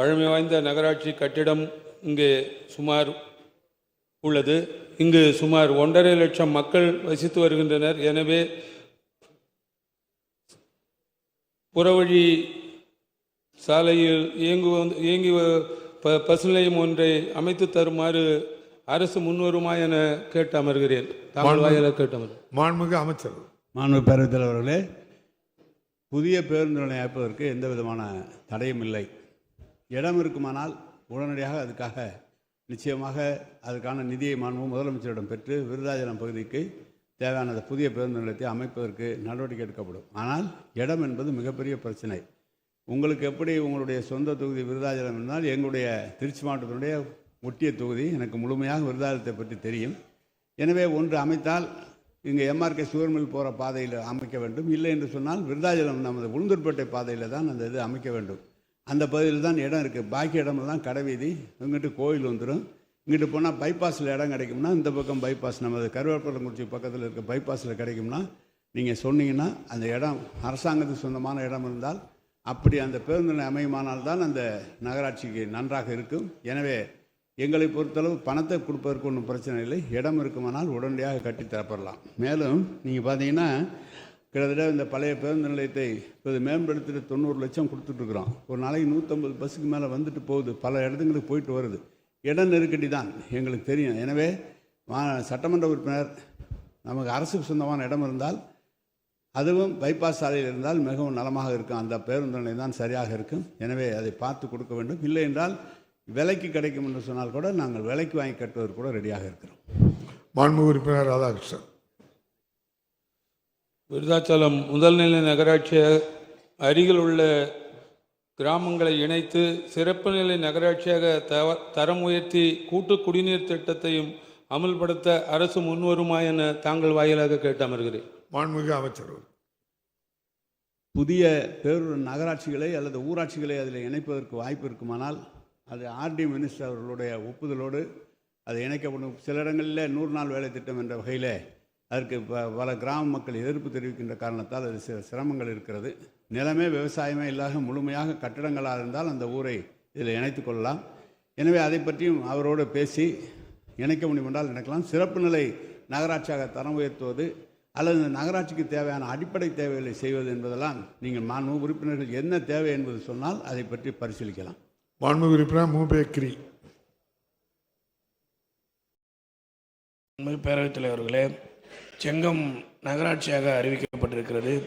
பழமை வாய்ந்த நகராட்சி கட்டிடம் இங்கே சுமார் உள்ளது. இங்கு சுமார் ஒன்றரை லட்சம் மக்கள் வசித்து வருகின்றனர். எனவே புறவழி சாலையில் இயங்கு இயங்கி வ- ப- பஸ் நிலையம் ஒன்றை அமைத்து தருமாறு அரசு முன்வருமா என கேட்டு அமர்கிறேன் தாங்கள் வாயிலாக கேட்டு அமர் மாண்புமிகு அமைச்சர். மாண்பு பேரவைத் தலைவர்களே புதிய பேருந்து நிலையம் அமைப்பதற்கு எந்த விதமான தடையும் இல்லை. இடம் இருக்குமானால் உடனடியாக அதுக்காக நிச்சயமாக அதுக்கான நிதியை மாணவம் முதலமைச்சரிடம் பெற்று விருதாச்சலம் பகுதிக்கு தேவையான அந்த புதிய பேருந்து நிலையத்தை அமைப்பதற்கு நடவடிக்கை எடுக்கப்படும். ஆனால் இடம் என்பது மிகப்பெரிய பிரச்சனை. உங்களுக்கு எப்படி உங்களுடைய சொந்த தொகுதி விருதாச்சலம் இருந்தால் எங்களுடைய திருச்சி மாவட்டத்தினுடைய ஒட்டிய தொகுதி எனக்கு முழுமையாக விருதாச்சலத்தை பற்றி தெரியும். எனவே ஒன்று அமைத்தால் இங்கே எம்ஆர்கே சுவர்மில் போகிற பாதையில் அமைக்க வேண்டும். இல்லை என்று சொன்னால் விருதாச்சலம் நமது உளுந்தூர்பேட்டை பாதையில் தான் அந்த இது அமைக்க வேண்டும். அந்த பகுதியில் தான் இடம் இருக்குது பாக்கி இடமெல்லாம் கடைவீதி. இங்கிட்டு கோயில் வந்துடும் இங்கிட்டு போனால் பைபாஸில் இடம் கிடைக்கும்னா இந்த பக்கம் பைபாஸ் நமது கருவேப்பலங்குறிச்சி பக்கத்தில் இருக்க பைபாஸில் கிடைக்கும்னா நீங்கள் சொன்னீங்கன்னா அந்த இடம் அரசாங்கத்துக்கு சொந்தமான இடம் இருந்தால் அப்படி அந்த பேருந்து அமையுமானால்தான் அமையுமானால் தான் அந்த நகராட்சிக்கு நன்றாக இருக்கும். எனவே எங்களை பொறுத்தளவு பணத்தை கொடுப்பதற்கு ஒன்றும் பிரச்சனை இல்லை. இடம் இருக்குமானால் உடனடியாக கட்டி தரப்படலாம். மேலும் நீங்கள் பார்த்தீங்கன்னா கிட்டத்தட்ட இந்த பழைய பேருந்து நிலையத்தை இப்போது மேம்படுத்திட்டு தொண்ணூறு லட்சம் கொடுத்துட்ருக்குறோம் ஒரு நாளைக்கு நூற்றம்பது பஸ்ஸுக்கு மேலே வந்துட்டு போகுது. பல இடத்துங்களுக்கு போயிட்டு வருது. இட நெருக்கடி தான் எங்களுக்கு தெரியும். எனவே மா- சட்டமன்ற உறுப்பினர் நமக்கு அரசுக்கு சொந்தமான இடம் இருந்தால் அதுவும் பைபாஸ் சாலையில் இருந்தால் மிகவும் நலமாக இருக்கும். அந்த பேருந்து நிலையம் தான் சரியாக இருக்கும். எனவே அதை பார்த்து கொடுக்க வேண்டும். இல்லை என்றால் விலைக்கு கிடைக்கும் என்று சொன்னால் கூட நாங்கள் விலைக்கு வாங்கி கட்டுவதற்கு கூட ரெடியாக இருக்கிறோம். மாண்பு உறுப்பினர் ராதாகிருஷ்ணன். விருதாச்சலம் முதல்நிலை நகராட்சி அருகில் உள்ள கிராமங்களை இணைத்து சிறப்பு நிலை நகராட்சியாக தவ தரம் உயர்த்தி கூட்டு குடிநீர் திட்டத்தையும் அமல்படுத்த அரசு முன்வருமா என தாங்கள் வாயிலாக கேட்டு அமர்கிறேன் மாண்புமிகு அமைச்சர். புதிய பேரூர் நகராட்சிகளை அல்லது ஊராட்சிகளை அதில் இணைப்பதற்கு வாய்ப்பு இருக்குமானால் அது ஆர்டி மினிஸ்டர் அவர்களுடைய ஒப்புதலோடு அது இணைக்கப்படும். சில இடங்களில் நூறு நாள் வேலை திட்டம் என்ற வகையில் அதற்கு ப பல கிராம மக்கள் எதிர்ப்பு தெரிவிக்கின்ற காரணத்தால் அது சில சிரமங்கள் இருக்கிறது. நிலமே விவசாயமே இல்லாத முழுமையாக கட்டடங்களாக இருந்தால் அந்த ஊரை இதில் இணைத்துக் கொள்ளலாம். எனவே அதை பற்றியும் அவரோடு பேசி இணைக்க முடியும் என்றால் இணைக்கலாம் சிறப்பு நிலை நகராட்சியாக தரம் உயர்த்துவது அல்லது இந்த நகராட்சிக்கு தேவையான அடிப்படை தேவைகளை செய்வது என்பதெல்லாம் நீங்கள் மாண்பு உறுப்பினர்கள் என்ன தேவை என்பது சொன்னால் அதை பற்றி பரிசீலிக்கலாம். மாண்புமிகு உறுப்பினர் மூபேக்ரி பேரவைத் தலைவர்களே செங்கம் நகராட்சியாக அறிவிக்கப்பட்டிருக்கிறது.